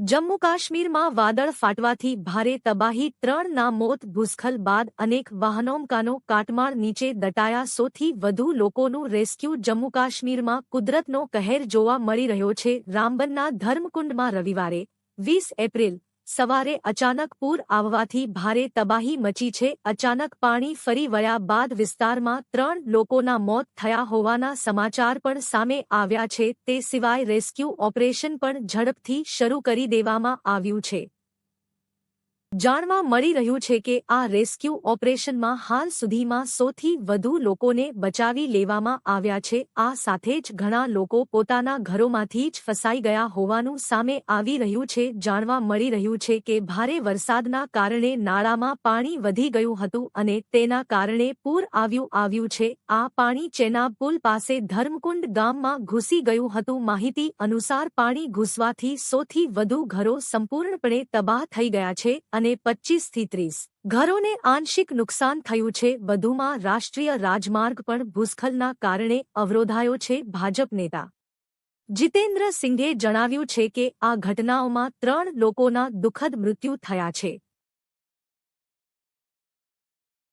જમ્મુ કાશ્મીરમાં વાદળ ફાટવાથી ભારે તબાહી, ત્રણના મોત, ભૂસ્ખલ બાદ અનેક વાહનોમકાનો કાટમાળ નીચે દટાયા. સોથી વધુ લોકોનું રેસ્ક્યુ જમ્મુ કાશ્મીરમાં કુદરતનો કહેર જોવા મળી રહ્યો છે. રામબનના ધર્મકુંડમાં રવિવારે વીસ એપ્રિલ સવારે અચાનક પૂર આવવાથી ભારે તબાહી મચી છે. અચાનક પાણી ફરી વળ્યા બાદ વિસ્તારમાં ત્રણ લોકોના મોત થયા હોવાના સમાચાર પણ સામે આવ્યા છે. તે સિવાય રેસ્ક્યુ ઓપરેશન પણ ઝડપથી શરૂ કરી દેવામાં આવ્યું છે. જાણવા મળી રહ્યું છે કે આ રેસ્ક્યુ ઓપરેશનમાં હાલ સુધીમાં સોથી વધુ લોકોને બચાવી લેવામાં આવ્યા છે. આ સાથે જ ઘણા લોકો પોતાના ઘરોમાંથી જ ફસાઈ ગયા હોવાનું સામે આવી રહ્યું છે. જાણવા મળી રહ્યું છે કે ભારે વરસાદના કારણે નાળામાં પાણી વધી ગયું હતું અને તેના કારણે પૂર આવ્યું આવ્યું છે. આ પાણી ચેનાબ પુલ પાસે ધર્મકુંડ ગામમાં ઘૂસી ગયું હતું. માહિતી અનુસાર પાણી ઘૂસવાથી સોથી વધુ ઘરો સંપૂર્ણપણે તબાહ થઈ ગયા છે અને પચ્ચીસથી ત્રીસ. ઘરોને આંશિક નુકસાન થયું છે. વધુમાં રાષ્ટ્રીય રાજમાર્ગ પણ ભૂસ્ખલના કારણે અવરોધાયો છે ભાજપ નેતા. જીતેન્દ્ર સિંઘે જણાવ્યું છે કે આ ઘટનાઓમાં ત્રણ લોકોના દુઃખદ મૃત્યુ થયા છે.